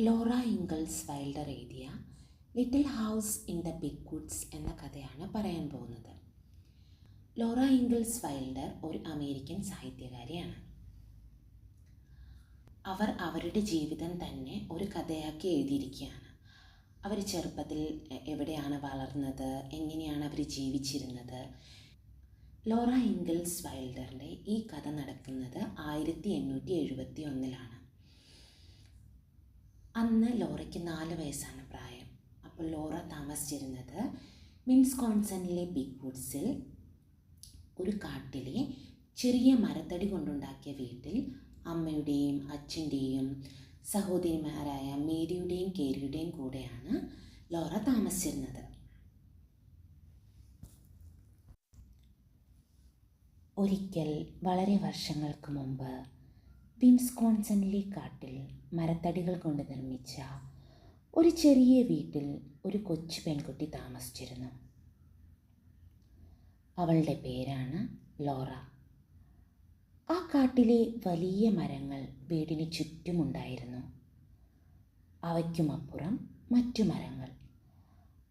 Laura Ingalls Wilder എഴുതിയ Little House in the Big Woods എന്ന കഥയാണ് പറയാൻ പോകുന്നത്. ലോറ ഇംഗിൾസ് വൈൽഡർ ഒരു അമേരിക്കൻ സാഹിത്യകാരിയാണ്. അവർ അവരുടെ ജീവിതം തന്നെ ഒരു കഥയാക്കി എഴുതിയിരിക്കുകയാണ്. അവർ ചെറുപ്പത്തിൽ എവിടെയാണ് വളർന്നത്? എങ്ങനെയാണ് അവർ ജീവിച്ചിരുന്നത്? ലോറ ഇംഗിൾസ് വൈൽഡറിന്റെ ഈ കഥ നടക്കുന്നത് ആയിരത്തി എണ്ണൂറ്റി എഴുപത്തി ഒന്നിലാണ്. അന്ന് ലോറയ്ക്ക് നാല് വയസ്സാണ് പ്രായം. അപ്പോൾ ലോറ താമസിച്ചിരുന്നത് മിൻസ് കോൺസണിലെ ബിഗ് വുഡ്സിൽ ഒരു കാട്ടിലെ ചെറിയ മരത്തടി കൊണ്ടുണ്ടാക്കിയ വീട്ടിൽ അമ്മയുടെയും അച്ഛന്റെയും സഹോദരിമാരായ മേരിയുടെയും കേരിയുടെയും കൂടെയാണ് ലോറ താമസിച്ചിരുന്നത്. ഒരിക്കൽ വളരെ വർഷങ്ങൾക്ക് മുമ്പ് വിൻസ്കോൺസണിലെ കാട്ടിൽ മരത്തടികൾ കൊണ്ട് നിർമ്മിച്ച ഒരു ചെറിയ വീട്ടിൽ ഒരു കൊച്ചു പെൺകുട്ടി താമസിച്ചിരുന്നു. അവളുടെ പേരാണ് ലോറ. ആ കാട്ടിലെ വലിയ മരങ്ങൾ വീടിന് ചുറ്റുമുണ്ടായിരുന്നു. അവയ്ക്കുമപ്പുറം മറ്റു മരങ്ങൾ.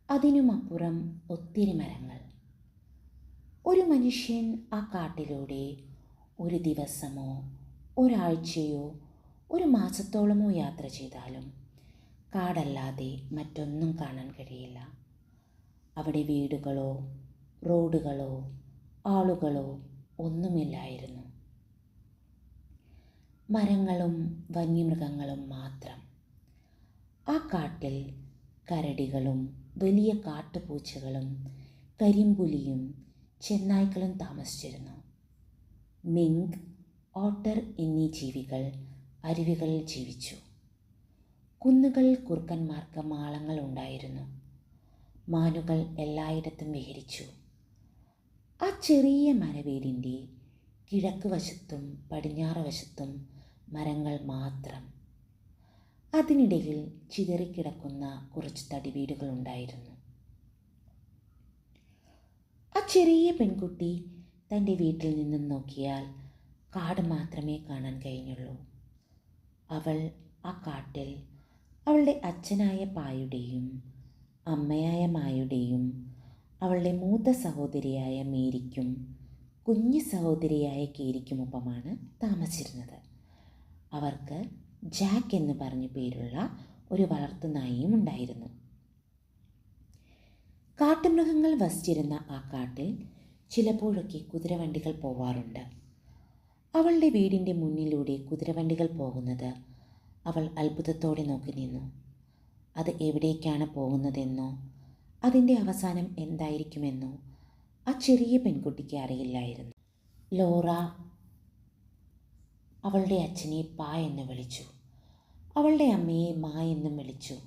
അതിനുമപ്പുറം ഒത്തിരി മരങ്ങൾ. ഒരു മനുഷ്യൻ ആ കാട്ടിലൂടെ ഒരു ദിവസമോ ഒരാഴ്ചയോ ഒരു മാസത്തോളമോ യാത്ര ചെയ്താലും കാടല്ലാതെ മറ്റൊന്നും കാണാൻ കഴിയില്ല. അവിടെ വീടുകളോ റോഡുകളോ ആളുകളോ ഒന്നുമില്ലായിരുന്നു. മരങ്ങളും വന്യമൃഗങ്ങളും മാത്രം. ആ കാട്ടിൽ കരടികളും വലിയ കാട്ടുപൂച്ചകളും കരിമ്പുലിയും ചെന്നായ്ക്കളും താമസിച്ചിരുന്നു. മിങ്ക് ഓട്ടർ എന്നീ ജീവികൾ അരുവികളിൽ ജീവിച്ചു. കുന്നുകൾ കുറുക്കന്മാർക്ക് മാളങ്ങൾ ഉണ്ടായിരുന്നു. മാനുകൾ എല്ലായിടത്തും വിഹരിച്ചു. ആ ചെറിയ മരവീടിന്റെ കിഴക്ക് വശത്തും പടിഞ്ഞാറ് വശത്തും മരങ്ങൾ മാത്രം. അതിനിടയിൽ ചിതറിക്കിടക്കുന്ന കുറച്ച് തടിവീടുകളുണ്ടായിരുന്നു ആ ചെറിയ പെൺകുട്ടി തന്റെ വീട്ടിൽ നിന്നും നോക്കിയാൽ കാട് മാത്രമേ കാണാൻ കഴിഞ്ഞുള്ളൂ. അവൾ ആ കാട്ടിൽ അവളുടെ അച്ഛനായ പായുടെയും അമ്മയായ മായുടെയും അവളുടെ മൂത്ത സഹോദരിയായ മേരിക്കും കുഞ്ഞു സഹോദരിയായ കേരിക്കുമൊപ്പമാണ് താമസിച്ചിരുന്നത്. അവർക്ക് ജാക്ക് എന്ന് പറഞ്ഞ പേരുള്ള ഒരു വളർത്തുനായിയും ഉണ്ടായിരുന്നു. കാട്ടുമൃഗങ്ങൾ വസിച്ചിരുന്ന ആ കാട്ടിൽ ചിലപ്പോഴൊക്കെ കുതിരവണ്ടികൾ പോവാറുണ്ട്. അവളുടെ വീടിന്റെ മുന്നിലൂടെ കുതിരവണ്ടികൾ പോകുന്നത് അവൾ അത്ഭുതത്തോടെ നോക്കി നിന്നു. അത് എവിടേക്കാണ് പോകുന്നതെന്നോ അതിന്റെ അവസാനം എന്തായിരിക്കുമെന്നോ ആ ചെറിയ പെൺകുട്ടിക്ക് അറിയില്ലായിരുന്നു. ലോറ അവളുടെ അച്ഛനെ പാ എന്ന് വിളിച്ചു. അവളുടെ അമ്മയെ മാ എന്നും വിളിച്ചു.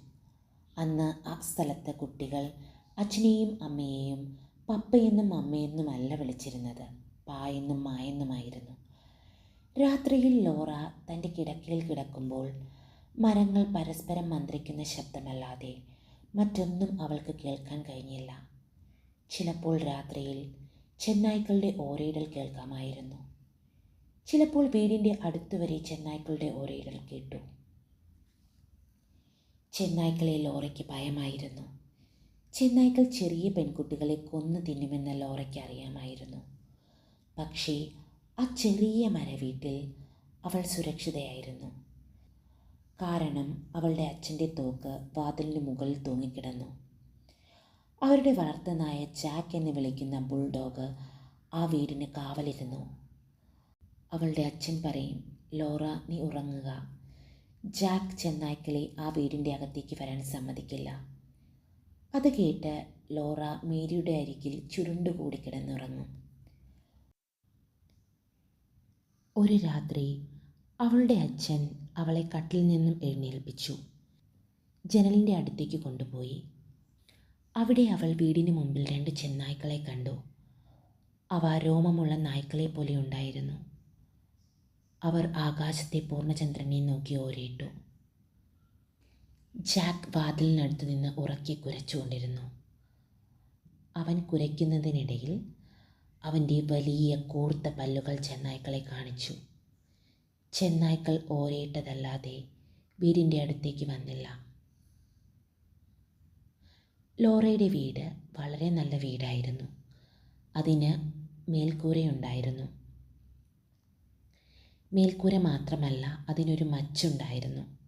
അന്ന് ആ സ്ഥലത്തെ കുട്ടികൾ അച്ഛനെയും അമ്മയെയും പപ്പയെന്നും അമ്മയെന്നുമല്ല വിളിച്ചിരുന്നത്. പായെന്നും മായെന്നുമായിരുന്നു രാത്രിയിൽ ലോറ തന്റെ കിടക്കയിൽ കിടക്കുമ്പോൾ മരങ്ങൾ പരസ്പരം മന്ത്രിക്കുന്ന ശബ്ദമല്ലാതെ മറ്റൊന്നും അവൾക്ക് കേൾക്കാൻ കഴിഞ്ഞില്ല. ചിലപ്പോൾ രാത്രിയിൽ ചെന്നായ്ക്കളുടെ ഓരയിടൽ കേൾക്കാമായിരുന്നു. ചിലപ്പോൾ വീടിന്റെ അടുത്തുവരെ ചെന്നായ്ക്കളുടെ ഓരയിടൽ കേട്ടു. ചെന്നായ്ക്കളെ ലോറയ്ക്ക് ഭയമായിരുന്നു. ചെന്നായ്ക്കൾ ചെറിയ പെൺകുട്ടികളെ കൊന്നു തിന്നുമെന്ന ലോറയ്ക്ക് അറിയാമായിരുന്നു. പക്ഷേ ആ ചെറിയ മരവീട്ടിൽ അവൾ സുരക്ഷിതയായിരുന്നു. കാരണം അവളുടെ അച്ഛന്റെ തോക്ക് വാതിലിന് മുകളിൽ തൂങ്ങിക്കിടന്നു. അവരുടെ വളർത്തുനായ ജാക്ക് എന്ന് വിളിക്കുന്ന ബുൾഡോഗ് ആ വീടിന് കാവലിരുന്നു. അവളുടെ അച്ഛൻ പറയും ലോറ നീ ഉറങ്ങുക. ജാക്ക് ചെന്നായ്ക്കളെ ആ വീടിന്റെ അകത്തേക്ക് വരാൻ സമ്മതിക്കില്ല. അത് കേട്ട് ലോറ മേരിയുടെ അരികിൽ ചുരുണ്ടുകൂടി കിടന്നുറങ്ങും. ഒരു രാത്രി അവളുടെ അച്ഛൻ അവളെ കട്ടിൽ നിന്നും എഴുന്നേൽപ്പിച്ചു. ജനലിന്റെ അടുത്തേക്ക് കൊണ്ടുപോയി. അവിടെ അവൾ വീടിന് മുമ്പിൽ രണ്ട് ചെന്നായ്ക്കളെ കണ്ടു. അവ രോമമുള്ള നായ്ക്കളെ പോലെ ഉണ്ടായിരുന്നു. അവർ ആകാശത്തെ പൂർണചന്ദ്രനെ നോക്കി ഓരേട്ടു ജാക്ക് വാതിലിനടുത്ത് നിന്ന് ഉറക്കി കുരച്ചുകൊണ്ടിരുന്നു. അവൻ കുരയ്ക്കുന്നതിനിടയിൽ അവന്റെ വലിയ കൂർത്ത പല്ലുകൾ ചെന്നായ്ക്കളെ കാണിച്ചു. ചെന്നായ്ക്കൾ ഓരയിട്ടതല്ലാതെ വീടിന്റെ അടുത്തേക്ക് വന്നില്ല. ലോറയുടെ വീട് വളരെ നല്ല വീടായിരുന്നു. അതിന് മേൽക്കൂരയുണ്ടായിരുന്നു. മേൽക്കൂര മാത്രമല്ല അതിനൊരു മച്ചുണ്ടായിരുന്നു.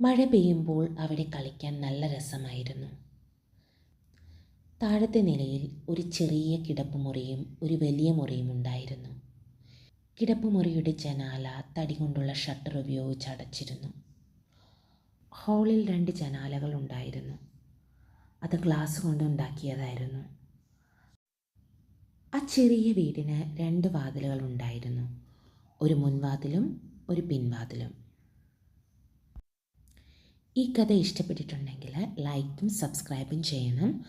മഴ പെയ്യുമ്പോൾ അവിടെ കളിക്കാൻ നല്ല രസമായിരുന്നു. താഴത്തെ നിലയിൽ ഒരു ചെറിയ കിടപ്പുമുറിയും ഒരു വലിയ മുറിയും ഉണ്ടായിരുന്നു. കിടപ്പുമുറിയുടെ ജനാല തടി കൊണ്ടുള്ള ഷട്ടർ ഉപയോഗിച്ച് അടച്ചിരുന്നു. ഹാളിൽ രണ്ട് ജനാലകൾ ഉണ്ടായിരുന്നു. അത് ഗ്ലാസ് കൊണ്ട് ഉണ്ടാക്കിയതായിരുന്നു. ആ ചെറിയ വീടിന് രണ്ട് വാതിലുകൾ ഉണ്ടായിരുന്നു. ഒരു മുൻവാതിലും ഒരു പിൻവാതിലും. ഈ കഥ ഇഷ്ടപ്പെട്ടിട്ടുണ്ടെങ്കിൽ ലൈക്കും സബ്സ്ക്രൈബും ചെയ്യണം.